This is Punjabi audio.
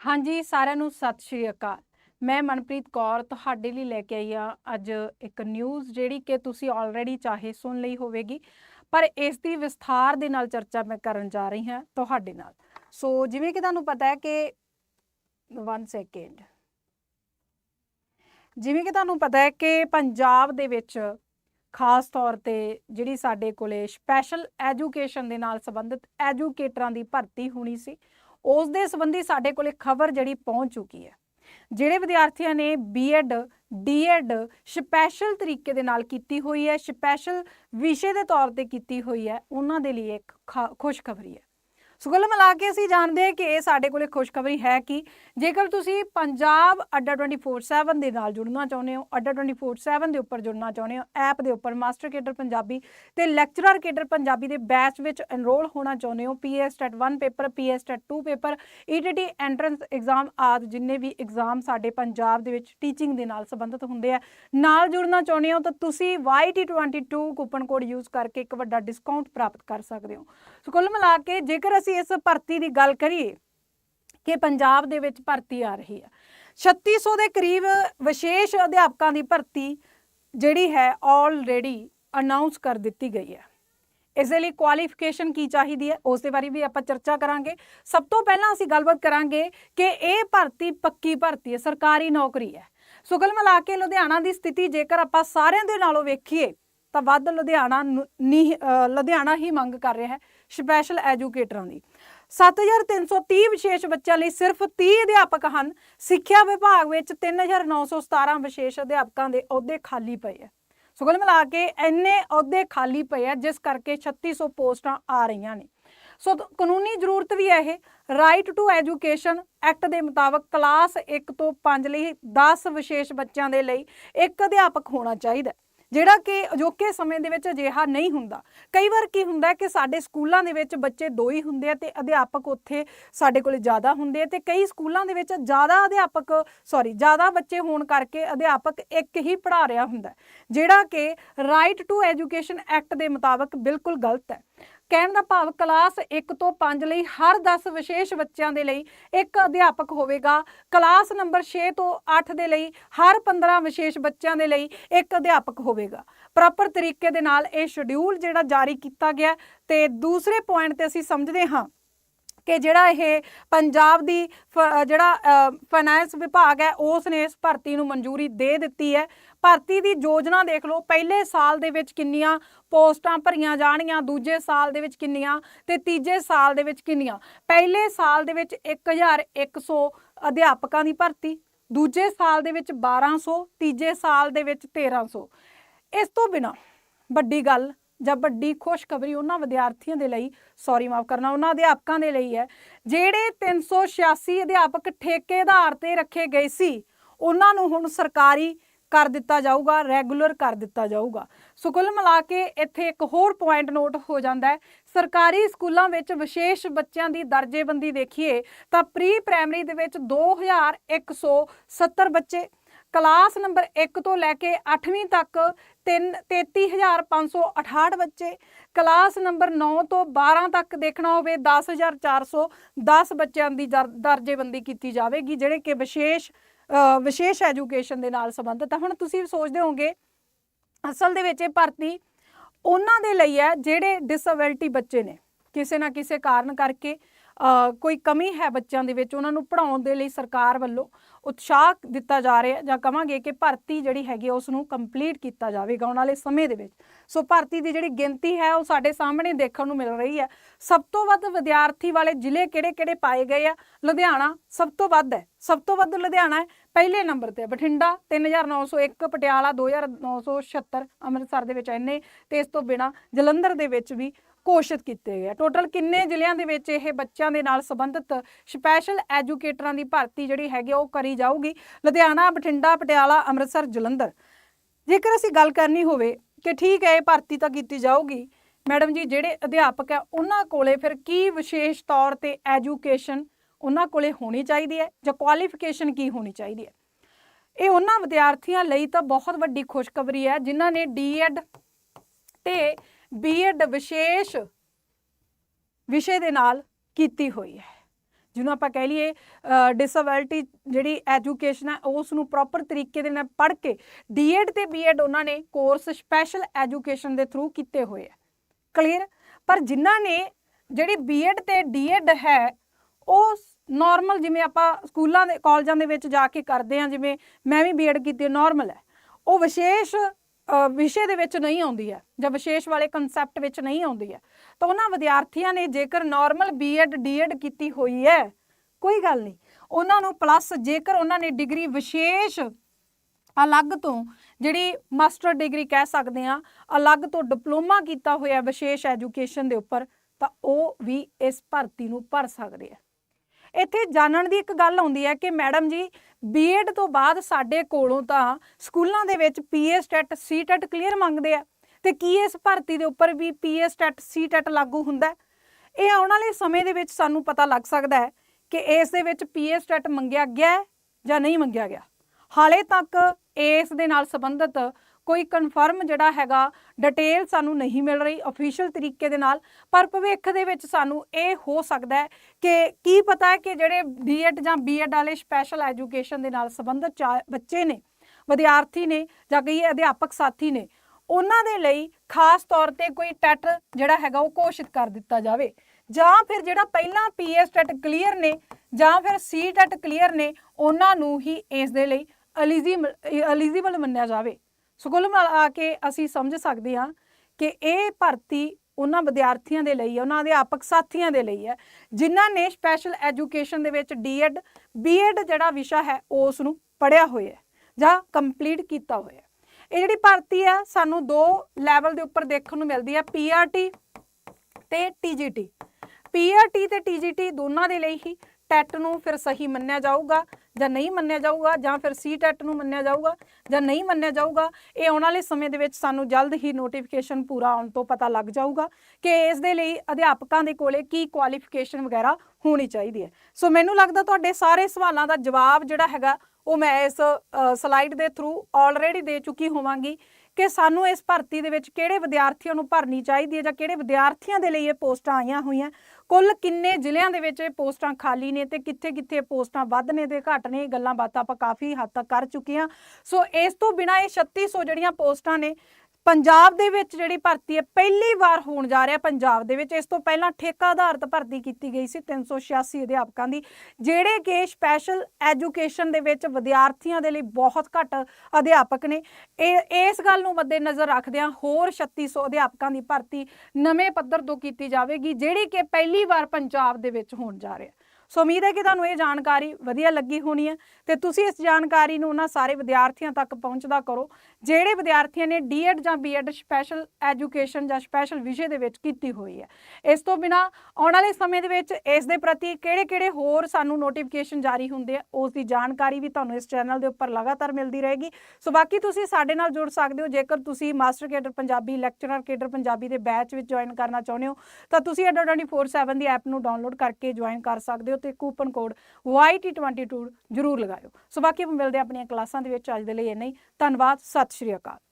ਹਾਂਜੀ, ਸਾਰਿਆਂ ਨੂੰ ਸਤਿ ਸ਼੍ਰੀ ਅਕਾਲ। ਮੈਂ ਮਨਪ੍ਰੀਤ ਕੌਰ ਤੁਹਾਡੇ ਲਈ ਲੈ ਕੇ ਆਈ ਆ ਅੱਜ ਇੱਕ ਨਿਊਜ਼ ਜਿਹੜੀ ਕਿ ਤੁਸੀਂ ਆਲਰੇਡੀ ਚਾਹੇ ਸੁਣ ਲਈ ਹੋਵੇਗੀ, ਪਰ ਇਸ ਦੀ ਵਿਸਥਾਰ ਦੇ ਨਾਲ ਚਰਚਾ ਮੈਂ ਕਰਨ ਜਾ ਰਹੀ ਹਾਂ ਤੁਹਾਡੇ ਨਾਲ। ਸੋ ਜਿਵੇਂ ਕਿ ਤੁਹਾਨੂੰ ਪਤਾ ਹੈ ਕਿ 1 ਸੈਕਿੰਡ ਜਿਵੇਂ ਕਿ ਤੁਹਾਨੂੰ ਪਤਾ ਹੈ ਕਿ ਪੰਜਾਬ ਦੇ ਵਿੱਚ ਖਾਸ ਤੌਰ ਤੇ ਜਿਹੜੀ ਸਾਡੇ ਕੋਲੇ ਸਪੈਸ਼ਲ ਐਜੂਕੇਸ਼ਨ ਦੇ ਨਾਲ ਸੰਬੰਧਿਤ ਐਜੂਕੇਟਰਾਂ ਦੀ ਭਰਤੀ ਹੋਣੀ ਸੀ ਉਸ ਦੇ ਸੰਬੰਧੀ ਸਾਡੇ ਕੋਲੇ ਖਬਰ ਜਿਹੜੀ ਪਹੁੰਚ ਚੁੱਕੀ ਹੈ। ਜਿਹੜੇ ਵਿਦਿਆਰਥੀਆਂ ਨੇ ਬੀਐਡ ਡੀਐਡ ਸਪੈਸ਼ਲ ਤਰੀਕੇ ਦੇ ਨਾਲ ਕੀਤੀ ਹੋਈ ਹੈ ਸਪੈਸ਼ਲ ਵਿਸ਼ੇ ਦੇ ਤੌਰ ਤੇ ਕੀਤੀ ਹੋਈ ਹੈ, ਉਹਨਾਂ ਦੇ ਲਈ ਇੱਕ ਖਾ- ਖੁਸ਼ਖਬਰੀ ਹੈ। ਸੋ ਕੁੱਲ ਮਿਲਾ ਕੇ ਅਸੀਂ ਜਾਣਦੇ ਹਾਂ ਕਿ ਇਹ ਸਾਡੇ ਕੋਲੇ ਖੁਸ਼ਖਬਰੀ ਹੈ ਕਿ। ਜੇਕਰ ਤੁਸੀਂ ਪੰਜਾਬ ਅੱਡਾ 24/7 ਦੇ ਨਾਲ ਜੁੜਨਾ ਚਾਹੁੰਦੇ ਹੋ, ਅੱਡਾ 24/7 ਦੇ ਉੱਪਰ ਜੁੜਨਾ ਚਾਹੁੰਦੇ ਹੋ, ਐਪ ਦੇ ਉੱਪਰ ਮਾਸਟਰ ਕੇਡਰ ਪੰਜਾਬੀ ਤੇ ਲੈਕਚਰਰ ਕੇਡਰ ਪੰਜਾਬੀ ਦੇ ਬੈਚ ਵਿੱਚ ਐਨਰੋਲ ਹੋਣਾ ਚਾਹੁੰਦੇ ਹੋ PS TET 1 paper PS TET 2 paper ETT entrance exam ਆਦਿ ਜਿੰਨੇ ਵੀ ਐਗਜ਼ਾਮ ਸਾਡੇ ਪੰਜਾਬ ਦੇ ਵਿੱਚ ਟੀਚਿੰਗ ਦੇ ਨਾਲ ਸੰਬੰਧਿਤ ਹੁੰਦੇ ਆ, ਨਾਲ ਜੁੜਨਾ ਚਾਹੁੰਦੇ ਹੋ ਤਾਂ ਤੁਸੀਂ YT22 ਕੂਪਨ ਕੋਡ ਯੂਜ਼ ਕਰਕੇ ਇੱਕ ਵੱਡਾ ਡਿਸਕਾਊਂਟ ਪ੍ਰਾਪਤ ਕਰ ਸਕਦੇ ਹੋ। ਸੋ ਕੁੱਲ ਮਿਲਾ ਕੇ ਜੇਕਰ ਅਸੀਂ ਇਸ ਭਰਤੀ ਦੀ ਗੱਲ ਕਰੀਏ ਕਿ ਪੰਜਾਬ ਦੇ ਵਿੱਚ ਭਰਤੀ ਆ ਰਹੀ ਹੈ 3600 ਦੇ ਕਰੀਬ ਵਿਸ਼ੇਸ਼ ਅਧਿਆਪਕਾਂ ਦੀ ਭਰਤੀ ਜਿਹੜੀ ਹੈ ਆਲਰੇਡੀ ਅਨਾਉਂਸ ਕਰ ਦਿੱਤੀ ਗਈ ਹੈ। ਇਸ ਦੇ ਲਈ ਕੁਆਲੀਫਿਕੇਸ਼ਨ ਕੀ ਚਾਹੀਦੀ ਹੈ ਉਸ ਦੇ ਬਾਰੇ ਵੀ ਆਪਾਂ ਚਰਚਾ ਕਰਾਂਗੇ। ਸਭ ਤੋਂ ਪਹਿਲਾਂ ਅਸੀਂ ਗੱਲਬਾਤ ਕਰਾਂਗੇ ਕਿ ਇਹ ਭਰਤੀ ਪੱਕੀ ਭਰਤੀ ਹੈ ਸਰਕਾਰੀ ਨੌਕਰੀ ਹੈ। ਸੋ ਕੁੱਲ ਮਿਲਾ ਕੇ ਲੁਧਿਆਣਾ ਦੀ ਸਥਿਤੀ ਜੇਕਰ ਆਪਾਂ ਸਾਰਿਆਂ ਦੇ ਨਾਲੋਂ ਵੇਖੀਏ ਤਾਂ ਵੱਧ ਲੁਧਿਆਣਾ ਨੂੰ- ਨੀ ਅ, ਲੁਧਿਆਣਾ ਹੀ ਮੰਗ ਕਰ ਰਿਹਾ ਹੈ। ਸਪੈਸ਼ਲ ਐਜੂਕੇਟਰਾਂ ਦੀ। 7330 ਵਿਸ਼ੇਸ਼ ਬੱਚਿਆਂ ਲਈ ਸਿਰਫ 30 ਅਧਿਆਪਕ ਹਨ। ਸਿੱਖਿਆ ਵਿਭਾਗ ਵਿੱਚ 3917 ਵਿਸ਼ੇਸ਼ ਅਧਿਆਪਕਾਂ ਦੇ ਅਹੁਦੇ ਖਾਲੀ ਪਏ ਆ। ਸੋ ਕੁੱਲ ਮਿਲਾ ਕੇ ਇੰਨੇ ਅਹੁਦੇ ਖਾਲੀ ਪਏ ਆ, ਜਿਸ ਕਰਕੇ 3600 ਪੋਸਟਾਂ ਆ ਰਹੀਆਂ ਨੇ। ਸੋ ਕਾਨੂੰਨੀ ਜ਼ਰੂਰਤ ਵੀ ਹੈ ਇਹ ਰਾਈਟ ਟੂ ਐਜੂਕੇਸ਼ਨ ਐਕਟ ਦੇ ਮੁਤਾਬਕ ਕਲਾਸ 1 ਤੋਂ 5 ਲਈ 10 ਵਿਸ਼ੇਸ਼ ਬੱਚਿਆਂ ਦੇ ਲਈ ਇੱਕ ਅਧਿਆਪਕ ਹੋਣਾ ਚਾਹੀਦਾ। ਜਿਹੜਾ ਕਿ ਅਜੋਕੇ ਸਮੇਂ ਦੇ ਵਿੱਚ ਅਜਿਹਾ ਨਹੀਂ ਹੁੰਦਾ। ਕਈ ਵਾਰ ਕੀ ਹੁੰਦਾ ਕਿ ਸਾਡੇ ਸਕੂਲਾਂ ਦੇ ਵਿੱਚ ਬੱਚੇ ਦੋ ਹੀ ਹੁੰਦੇ ਆ ਤੇ ਅਧਿਆਪਕ ਉੱਥੇ ਸਾਡੇ ਕੋਲੇ ਜ਼ਿਆਦਾ ਹੁੰਦੇ ਆ ਤੇ ਕਈ ਸਕੂਲਾਂ ਦੇ ਵਿੱਚ ਜ਼ਿਆਦਾ ਅਧਿਆਪਕ ਸੌਰੀ ਜ਼ਿਆਦਾ ਬੱਚੇ ਹੋਣ ਕਰਕੇ ਅਧਿਆਪਕ ਇੱਕ ਹੀ ਪੜ੍ਹਾ ਰਿਹਾ ਹੁੰਦਾ। ਜਿਹੜਾ ਕਿ ਰਾਈਟ ਟੂ ਐਜੂਕੇਸ਼ਨ ਐਕਟ ਦੇ ਮੁਤਾਬਕ ਬਿਲਕੁਲ ਗਲਤ ਹੈ। ਕਹਿਣ ਦਾ ਭਾਵ ਕਲਾਸ 1 ਤੋਂ 5 ਲਈ ਹਰ 10 ਵਿਸ਼ੇਸ਼ ਬੱਚਿਆਂ ਦੇ ਲਈ ਇੱਕ ਅਧਿਆਪਕ ਹੋਵੇਗਾ। ਕਲਾਸ ਨੰਬਰ 6 ਤੋਂ 8 ਦੇ ਲਈ ਹਰ 15 ਵਿਸ਼ੇਸ਼ ਬੱਚਿਆਂ ਦੇ ਲਈ ਇੱਕ ਅਧਿਆਪਕ ਹੋਵੇਗਾ। ਪ੍ਰੋਪਰ ਤਰੀਕੇ ਦੇ ਨਾਲ ਇਹ ਸ਼ਡਿਊਲ ਜਿਹੜਾ ਜਾਰੀ ਕੀਤਾ ਗਿਆ ਤੇ ਦੂਸਰੇ ਪੁਆਇੰਟ ਤੇ ਅਸੀਂ ਸਮਝਦੇ ਹਾਂ ਕਿ ਜਿਹੜਾ ਇਹ ਪੰਜਾਬ ਦੀ ਜਿਹੜਾ ਫਾਈਨੈਂਸ ਵਿਭਾਗ ਹੈ ਉਸ ਨੇ ਇਸ ਭਰਤੀ ਨੂੰ ਮਨਜ਼ੂਰੀ ਦੇ ਦਿੱਤੀ ਹੈ। ਭਰਤੀ ਦੀ ਯੋਜਨਾ ਦੇਖ ਲਓ, ਪਹਿਲੇ ਸਾਲ ਦੇ ਵਿੱਚ ਕਿੰਨੀਆਂ ਪੋਸਟਾਂ ਭਰੀਆਂ ਜਾਣਗੀਆਂ, ਦੂਜੇ ਸਾਲ ਦੇ ਵਿੱਚ ਕਿੰਨੀਆਂ ਤੇ ਤੀਜੇ ਸਾਲ ਦੇ ਵਿੱਚ ਕਿੰਨੀਆਂ। ਪਹਿਲੇ ਸਾਲ ਦੇ ਵਿੱਚ 1100 ਅਧਿਆਪਕਾਂ ਦੀ ਭਰਤੀ, ਦੂਜੇ ਸਾਲ ਦੇ ਵਿੱਚ 1200 ਤੀਜੇ ਸਾਲ ਦੇ ਵਿੱਚ 1300 ਇਸ ਤੋਂ ਬਿਨਾ ਵੱਡੀ ਗੱਲ ਜਾਂ ਵੱਡੀ ਖੁਸ਼ਖਬਰੀ ਉਹਨਾਂ ਵਿਦਿਆਰਥੀਆਂ ਦੇ ਲਈ, ਸੌਰੀ ਮਾਫ ਕਰਨਾ, ਉਹਨਾਂ ਅਧਿਆਪਕਾਂ ਦੇ ਲਈ ਹੈ, ਜਿਹੜੇ 386 ਅਧਿਆਪਕ ਠੇਕੇ ਆਧਾਰ ਤੇ ਰੱਖੇ ਗਏ ਸੀ, ਉਹਨਾਂ ਨੂੰ ਹੁਣ ਸਰਕਾਰੀ ਕਰ ਦਿੱਤਾ ਜਾਊਗਾ ਰੈਗੂਲਰ ਕਰ ਦਿੱਤਾ ਜਾਊਗਾ। ਸੋ ਕੁੱਲ ਮਿਲਾ ਕੇ ਇੱਥੇ ਇੱਕ ਹੋਰ ਪੁਆਇੰਟ ਨੋਟ ਹੋ ਜਾਂਦਾ ਹੈ। ਸਰਕਾਰੀ ਸਕੂਲਾਂ ਵਿੱਚ ਵਿਸ਼ੇਸ਼ ਬੱਚਿਆਂ ਦੀ ਦਰਜੇਬੰਦੀ ਦੇਖੀਏ ਤਾਂ ਪ੍ਰੀ ਪ੍ਰਾਇਮਰੀ ਦੇ ਵਿੱਚ 2170 ਬੱਚੇ ਕਲਾਸ ਨੰਬਰ 1 ਤੋਂ ਲੈ ਕੇ 8ਵੀਂ ਤੱਕ 3 33568 ਬੱਚੇ ਕਲਾਸ ਨੰਬਰ 9 ਤੋਂ 12 ਤੱਕ ਦੇਖਣਾ ਹੋਵੇ 10410 ਬੱਚਿਆਂ ਦੀ ਦਰ- ਦਰਜੇਬੰਦੀ ਕੀਤੀ ਜਾਵੇਗੀ, ਜਿਹੜੇ ਕਿ ਵਿਸ਼ੇਸ਼ ਵਿਸ਼ੇਸ਼ ਐਜੂਕੇਸ਼ਨ ਦੇ ਨਾਲ ਸੰਬੰਧਿਤ ਹੈ ਹੁਣ ਤੁਸੀਂ ਸੋਚਦੇ ਹੋਵੋਗੇ, ਅਸਲ ਦੇ ਵਿੱਚ ਇਹ ਭਰਤੀ ਉਹਨਾਂ ਦੇ ਲਈ ਹੈ ਜਿਹੜੇ ਡਿਸੇਬਿਲਟੀ ਬੱਚੇ ਨੇ। ਕਿਸੇ ਨਾ ਕਿਸੇ ਕਾਰਨ ਕਰਕੇ ਕੋਈ ਕਮੀ ਹੈ ਬੱਚਿਆਂ ਦੇ ਵਿੱਚ, ਉਹਨਾਂ ਨੂੰ ਪੜ੍ਹਾਉਣ ਦੇ ਲਈ ਸਰਕਾਰ ਵੱਲੋਂ ਉਤਸ਼ਾਹ ਦਿੱਤਾ ਜਾ ਰਿਹਾ ਜਾਂ ਕਵਾਂਗੇ ਕਿ ਭਰਤੀ ਜਿਹੜੀ ਹੈਗੀ ਆ ਉਸ ਨੂੰ ਕੰਪਲੀਟ ਕੀਤਾ ਜਾਵੇਗਾ ਆਉਣ ਵਾਲੇ ਸਮੇਂ ਦੇ ਵਿੱਚ। ਸੋ ਭਰਤੀ ਦੀ ਜਿਹੜੀ ਗਿਣਤੀ ਹੈ, ਉਹ ਸਾਡੇ ਸਾਹਮਣੇ ਦੇਖਣ ਨੂੰ ਮਿਲ ਰਹੀ ਹੈ। ਸਭ ਤੋਂ ਵੱਧ ਵਿਦਿਆਰਥੀ ਵਾਲੇ ਜ਼ਿਲ੍ਹੇ ਕਿਹੜੇ-ਕਿਹੜੇ ਪਾਏ ਗਏ ਆ? ਲੁਧਿਆਣਾ ਸਭ ਤੋਂ ਵੱਧ ਹੈ। ਸਭ ਤੋਂ ਵੱਧ ਲੁਧਿਆਣਾ ਹੈ, ਪਹਿਲੇ ਨੰਬਰ ਤੇ ਹੈ। ਬਠਿੰਡਾ 3901 ਪਟਿਆਲਾ 2976 ਅੰਮ੍ਰਿਤਸਰ ਦੇ ਵਿੱਚ ਇੰਨੇ, ਤੇ ਇਸ ਤੋਂ ਬਿਨਾ ਜਲੰਧਰ ਦੇ ਵਿੱਚ ਵੀ ਘੋਸ਼ਿਤ ਕੀਤੇ ਗਏ। ਟੋਟਲ ਕਿੰਨੇ ਜ਼ਿਲ੍ਹਿਆਂ ਦੇ ਵਿੱਚ ਇਹ ਬੱਚਿਆਂ ਦੇ ਨਾਲ ਸੰਬੰਧਿਤ ਸਪੈਸ਼ਲ ਐਜੂਕੇਟਰਾਂ ਦੀ ਭਰਤੀ ਜਿਹੜੀ ਹੈਗੀ ਆ, ਉਹ ਕਰੀ ਜਾਊਗੀ? ਲੁਧਿਆਣਾ, ਬਠਿੰਡਾ, ਪਟਿਆਲਾ, ਅੰਮ੍ਰਿਤਸਰ, ਜਲੰਧਰ। ਜੇਕਰ ਅਸੀਂ ਗੱਲ ਕਰਨੀ ਹੋਵੇ ਕਿ ਠੀਕ ਹੈ, ਇਹ ਭਰਤੀ ਤਾਂ ਕੀਤੀ ਜਾਊਗੀ, ਮੈਡਮ ਜੀ, ਜਿਹੜੇ ਅਧਿਆਪਕ ਹੈ ਉਹਨਾਂ ਕੋਲੇ ਫਿਰ ਕੀ ਵਿਸ਼ੇਸ਼ ਤੌਰ ਤੇ ਐਜੂਕੇਸ਼ਨ ਉਹਨਾਂ ਕੋਲੇ ਹੋਣੀ ਚਾਹੀਦੀ ਹੈ ਜਾਂ ਕੁਆਲੀਫਿਕੇਸ਼ਨ ਕੀ ਹੋਣੀ ਚਾਹੀਦੀ ਹੈ? ਇਹ ਉਹਨਾਂ ਵਿਦਿਆਰਥੀਆਂ ਲਈ ਤਾਂ ਬਹੁਤ ਵੱਡੀ ਖੁਸ਼ਖਬਰੀ ਹੈ, ਜਿਨ੍ਹਾਂ ਨੇ ਡੀਐਡ ਤੇ ਬੀਐਡ ਵਿਸ਼ੇਸ਼ ਵਿਸ਼ੇ ਦੇ ਨਾਲ ਕੀਤੀ ਹੋਈ ਹੈ। ਜਿਹਨੂੰ ਆਪਾਂ ਕਹਿ ਲਈਏ ਡਿਸੇਬਿਲਟੀ ਜਿਹੜੀ ਐਜੂਕੇਸ਼ਨ ਹੈ, ਉਸ ਨੂੰ ਪ੍ਰੋਪਰ ਤਰੀਕੇ ਦੇ ਨਾਲ ਪੜ੍ਹ ਕੇ ਡੀਐਡ ਤੇ ਬੀਐਡ ਉਹਨਾਂ ਨੇ ਕੋਰਸ ਸਪੈਸ਼ਲ ਐਜੂਕੇਸ਼ਨ ਦੇ ਥਰੂ ਕੀਤੇ ਹੋਏ ਆ ਕਲੀਅਰ ਪਰ ਜਿਨ੍ਹਾਂ ਨੇ ਜਿਹੜੀ ਬੀਐਡ ਤੇ ਡੀਐਡ ਹੈ, ਉਹ ਨਾਰਮਲ ਜਿਵੇਂ ਆਪਾਂ ਸਕੂਲਾਂ ਦੇ ਕਾਲਜਾਂ ਦੇ ਵਿੱਚ ਜਾ ਕੇ ਕਰਦੇ ਆ ਜਿਵੇਂ ਮੈਂ ਵੀ ਬੀਐਡ ਕੀਤੀ ਨਾਰਮਲ ਹੈ। ਉਹ ਵਿਸ਼ੇਸ਼ ਵਿਸ਼ੇ ਦੇ ਵਿੱਚ ਨਹੀਂ ਆਉਂਦੀ ਹੈ ਜਾਂ ਵਿਸ਼ੇਸ਼ ਵਾਲੇ ਕਨਸੈਪਟ ਵਿੱਚ ਨਹੀਂ ਆਉਂਦੀ ਹੈ। ਤਾਂ ਉਹਨਾਂ ਵਿਦਿਆਰਥੀਆਂ ਨੇ ਜੇਕਰ ਨਾਰਮਲ ਬੀਐਡ ਡੀਐਡ ਕੀਤੀ ਹੋਈ ਹੈ, ਕੋਈ ਗੱਲ ਨਹੀਂ। ਉਹਨਾਂ ਨੂੰ ਪਲੱਸ ਜੇਕਰ ਉਹਨਾਂ ਨੇ ਡਿਗਰੀ ਵਿਸ਼ੇਸ਼ ਅਲੱਗ ਤੋਂ ਜਿਹੜੀ ਮਾਸਟਰ ਡਿਗਰੀ ਕਹਿ ਸਕਦੇ ਆ ਅਲੱਗ ਤੋਂ ਡਿਪਲੋਮਾ ਕੀਤਾ ਹੋਇਆ ਵਿਸ਼ੇਸ਼ ਐਜੂਕੇਸ਼ਨ ਦੇ ਉੱਪਰ, ਤਾਂ ਉਹ ਵੀ ਇਸ ਭਰਤੀ ਨੂੰ ਭਰ ਸਕਦੇ ਆ। ਇੱਥੇ ਜਾਣਨ ਦੀ ਇੱਕ ਗੱਲ ਆਉਂਦੀ ਹੈ ਕਿ ਮੈਡਮ ਜੀ ਬੀਐਡ ਤੋਂ ਬਾਅਦ ਸਾਡੇ ਕੋਲੋਂ ਤਾਂ ਸਕੂਲਾਂ ਦੇ ਵਿੱਚ ਪੀਏ ਸਟੈਟ ਸੀਟੈਟ ਕਲੀਅਰ ਮੰਗਦੇ ਆ। ਤੇ ਕੀ ਇਸ ਭਰਤੀ ਦੇ ਉੱਪਰ ਵੀ ਪੀਏ ਸਟੈਟ ਸੀਟੈਟ ਲਾਗੂ ਹੁੰਦਾ? ਇਹ ਆਉਣ ਵਾਲੇ ਸਮੇਂ ਦੇ ਵਿੱਚ ਸਾਨੂੰ ਪਤਾ ਲੱਗ ਸਕਦਾ ਹੈ ਕਿ ਇਸ ਦੇ ਵਿੱਚ ਪੀਏ ਸਟੈਟ ਮੰਗਿਆ ਗਿਆ ਜਾਂ ਨਹੀਂ ਮੰਗਿਆ ਗਿਆ। ਹਾਲੇ ਤੱਕ ਇਸ ਦੇ ਨਾਲ ਸੰਬੰਧਿਤ ਕੋਈ ਕਨਫਰਮ ਜਿਹੜਾ ਹੈਗਾ ਡਿਟੇਲ ਸਾਨੂੰ ਨਹੀਂ ਮਿਲ ਰਹੀ ਅਫੀਸ਼ੀਅਲ ਤਰੀਕੇ ਦੇ ਨਾਲ, ਪਰ ਭਵਿੱਖ ਦੇ ਵਿੱਚ ਸਾਨੂੰ ਇਹ ਹੋ ਸਕਦਾ ਹੈ ਕਿ ਕੀ ਪਤਾ ਕਿ ਜਿਹੜੇ ਬੀਐਡ ਜਾਂ ਬੀਐਡ ਵਾਲੇ ਸਪੈਸ਼ਲ ਐਜੂਕੇਸ਼ਨ ਦੇ ਨਾਲ ਸੰਬੰਧਿਤ ਚਾ- ਬੱਚੇ ਨੇ, ਵਿਦਿਆਰਥੀ ਨੇ ਜਾਂ ਕਈ ਅਧਿਆਪਕ ਸਾਥੀ ਨੇ, ਉਹਨਾਂ ਦੇ ਲਈ ਖਾਸ ਤੌਰ ਤੇ ਕੋਈ ਟੈਟ ਜਿਹੜਾ ਹੈਗਾ ਉਹ ਘੋਸ਼ਿਤ ਕਰ ਦਿੱਤਾ ਜਾਵੇ। ਜਾਂ ਫਿਰ ਜਿਹੜਾ ਪਹਿਲਾਂ ਪੀਐਸ ਟੈਟ ਕਲੀਅਰ ਨੇ, ਜਾਂ ਫਿਰ ਸੀ ਟੈਟ ਕਲੀਅਰ ਨੇ, ਉਹਨਾਂ ਨੂੰ ਹੀ ਇਸ ਦੇ ਲਈ ਐਲੀਜੀਬਲ ਐਲੀਜੀਬਲ ਮੰਨਿਆ ਜਾਵੇ। ਸੋ ਕੁੱਲ ਮਿਲਾ ਕੇ ਅਸੀਂ ਸਮਝ ਸਕਦੇ ਹਾਂ ਕਿ ਇਹ ਭਰਤੀ ਉਹਨਾਂ ਵਿਦਿਆਰਥੀਆਂ ਦੇ ਲਈ ਹੈ, ਉਹਨਾਂ ਅਧਿਆਪਕ ਸਾਥੀਆਂ ਦੇ ਲਈ ਹੈ, ਜਿਨ੍ਹਾਂ ਨੇ ਸਪੈਸ਼ਲ ਐਜੂਕੇਸ਼ਨ ਦੇ ਵਿੱਚ ਡੀਐਡ ਬੀਐਡ ਜਿਹੜਾ ਵਿਸ਼ਾ ਹੈ ਉਸ ਨੂੰ ਪੜਿਆ ਹੋਇਆ ਹੈ ਜਾਂ ਕੰਪਲੀਟ ਕੀਤਾ ਹੋਇਆ ਇਹ ਜਿਹੜੀ ਭਰਤੀ ਹੈ, ਸਾਨੂੰ ਦੋ ਲੈਵਲ ਦੇ ਉੱਪਰ ਦੇਖਣ ਨੂੰ ਮਿਲਦੀ ਹੈ ਪੀਆਰਟੀ ਤੇ ਟੀਜੀਟੀ ਪੀਆਰਟੀ ਤੇ ਟੀਜੀਟੀ ਦੋਨਾਂ ਦੇ ਲਈ ਹੀ ਟੈਟ ਨੂੰ ਫਿਰ ਸਹੀ ਮੰਨਿਆ ਜਾਊਗਾ ਜਾਂ ਨਹੀਂ ਮੰਨਿਆ ਜਾਊਗਾ, ਜਾਂ ਫਿਰ ਸੀ ਟੈਟ ਨੂੰ ਮੰਨਿਆ ਜਾਊਗਾ, ਜਾਂ ਨਹੀਂ ਮੰਨਿਆ ਜਾਊਗਾ, ਇਹ ਆਉਣ ਵਾਲੇ ਸਮੇਂ ਦੇ ਵਿੱਚ ਸਾਨੂੰ ਜਲਦ ਹੀ ਨੋਟੀਫਿਕੇਸ਼ਨ ਪੂਰਾ ਆਉਣ ਤੋਂ ਪਤਾ ਲੱਗ ਜਾਊਗਾ ਕਿ ਇਸ ਦੇ ਲਈ ਅਧਿਆਪਕਾਂ ਦੇ ਕੋਲੇ ਕੀ ਕੁਆਲੀਫਿਕੇਸ਼ਨ ਵਗੈਰਾ ਹੋਣੀ ਚਾਹੀਦੀ ਹੈ। ਸੋ ਮੈਨੂੰ ਲੱਗਦਾ ਤੁਹਾਡੇ ਸਾਰੇ ਸਵਾਲਾਂ ਦਾ ਜਵਾਬ ਜਿਹੜਾ ਹੈਗਾ, ਉਹ ਮੈਂ ਇਸ ਸਲਾਈਡ ਦੇ ਥਰੂ ਆਲਰੇਡੀ ਦੇ ਚੁੱਕੀ ਹੋਵਾਂਗੀ। ਕਿ ਸਾਨੂੰ ਇਸ ਭਰਤੀ ਦੇ ਵਿੱਚ ਕਿਹੜੇ ਵਿਦਿਆਰਥੀਆਂ ਨੂੰ ਭਰਨੀ ਚਾਹੀਦੀ ਹੈ ਜਾਂ ਕਿਹੜੇ ਵਿਦਿਆਰਥੀਆਂ ਦੇ ਲਈ ਇਹ ਪੋਸਟਾਂ ਆਈਆਂ ਹੋਈਆਂ? ਕੁੱਲ ਕਿੰਨੇ ਜ਼ਿਲ੍ਹਿਆਂ ਦੇ ਵਿੱਚ ਇਹ ਪੋਸਟਾਂ ਖਾਲੀ ਨੇ ਤੇ ਕਿੱਥੇ ਕਿੱਥੇ ਪੋਸਟਾਂ ਵੱਧ ਨੇ ਤੇ ਘੱਟ ਨੇ? ਇਹ ਗੱਲਾਂ ਬਾਤਾਂ ਆਪਾਂ ਕਾਫੀ ਹੱਦ ਤੱਕ ਕਰ ਚੁੱਕੇ ਹਾਂ। ਸੋ ਇਸ ਤੋਂ ਬਿਨਾ ਇਹ 3600 ਜਿਹੜੀਆਂ ਪੋਸਟਾਂ ਨੇ ਪੰਜਾਬ ਦੇ ਵਿੱਚ ਜਿਹੜੀ ਭਰਤੀ ਹੈ, ਪਹਿਲੀ ਵਾਰ ਹੋਣ ਜਾ ਰਿਹਾ ਪੰਜਾਬ ਦੇ ਵਿੱਚ। ਇਸ ਤੋਂ ਪਹਿਲਾਂ ਠੇਕਾ ਆਧਾਰਿਤ ਭਰਤੀ ਕੀਤੀ ਗਈ ਸੀ 386 ਅਧਿਆਪਕਾਂ ਦੀ, ਜਿਹੜੇ ਕਿ ਸਪੈਸ਼ਲ ਐਜੂਕੇਸ਼ਨ ਦੇ ਵਿੱਚ ਵਿਦਿਆਰਥੀਆਂ ਦੇ ਲਈ ਬਹੁਤ ਘੱਟ ਅਧਿਆਪਕ ਨੇ। ਇਹ, ਇਸ ਗੱਲ ਨੂੰ ਮੱਦੇਨਜ਼ਰ ਰੱਖਦਿਆਂ ਹੋਰ 3600 ਅਧਿਆਪਕਾਂ ਦੀ ਭਰਤੀ ਨਵੇਂ ਪੱਧਰ ਤੋਂ ਕੀਤੀ ਜਾਵੇਗੀ, ਜਿਹੜੀ ਕਿ ਪਹਿਲੀ ਵਾਰ ਪੰਜਾਬ ਦੇ ਵਿੱਚ ਹੋਣ ਜਾ ਰਿਹਾ। ਸੋ ਉਮੀਦ ਹੈ ਕਿ ਤੁਹਾਨੂੰ ਇਹ ਜਾਣਕਾਰੀ ਵਧੀਆ ਲੱਗੀ ਹੋਣੀ ਹੈ ਤੇ ਤੁਸੀਂ ਇਸ ਜਾਣਕਾਰੀ ਨੂੰ ਉਹਨਾਂ ਸਾਰੇ ਵਿਦਿਆਰਥੀਆਂ ਤੱਕ ਪਹੁੰਚਦਾ ਕਰੋ, ਜਿਹੜੇ ਵਿਦਿਆਰਥੀਆਂ ਨੇ ਡੀਐਡ ਜਾਂ ਬੀਐਡ ਸਪੈਸ਼ਲ ਐਜੂਕੇਸ਼ਨ ਜਾਂ ਸਪੈਸ਼ਲ ਵਿਸ਼ੇ ਦੇ ਵਿੱਚ ਕੀਤੀ ਹੋਈ ਹੈ। ਇਸ ਤੋਂ ਬਿਨਾ ਆਉਣ ਵਾਲੇ ਸਮੇਂ ਦੇ ਵਿੱਚ ਇਸ ਦੇ ਪ੍ਰਤੀ ਕਿਹੜੇ-ਕਿਹੜੇ ਹੋਰ ਸਾਨੂੰ ਨੋਟੀਫਿਕੇਸ਼ਨ ਜਾਰੀ ਹੁੰਦੇ ਆ, ਉਸ ਦੀ ਜਾਣਕਾਰੀ ਵੀ ਤੁਹਾਨੂੰ ਇਸ ਚੈਨਲ ਦੇ ਉੱਪਰ ਲਗਾਤਾਰ ਮਿਲਦੀ ਰਹੇਗੀ। ਸੋ ਬਾਕੀ ਤੁਸੀਂ ਸਾਡੇ ਨਾਲ ਜੁੜ ਸਕਦੇ ਹੋ, ਜੇਕਰ ਤੁਸੀਂ master cadre Punjabi, lecturer cadre Punjabi ਦੇ ਬੈਚ ਵਿੱਚ ਜੁਆਇਨ ਕਰਨਾ ਚਾਹੁੰਦੇ ਹੋ, ਤਾਂ ਤੁਸੀਂ ਅੱਡਾ 24/7 ਦੀ ਐਪ ਨੂੰ ਡਾਊਨਲੋਡ ਕਰਕੇ ਜੁਆਇਨ ਕਰ ਸਕਦੇ ਹੋ। ਤੇ ਕੂਪਨ ਕੋਡ YT22 ਜਰੂਰ ਲਗਾਇਓ। ਸੋ ਬਾਕੀ ਆਪਾਂ ਮਿਲਦੇ ਆਪਣੀਆਂ ਕਲਾਸਾਂ ਦੇ ਵਿੱਚ। ਅੱਜ ਦੇ ਲਈ ਇੰਨਾ ਹੀ। ਧੰਨਵਾਦ। ਸਤਿ ਸ਼੍ਰੀ ਅਕਾਲ।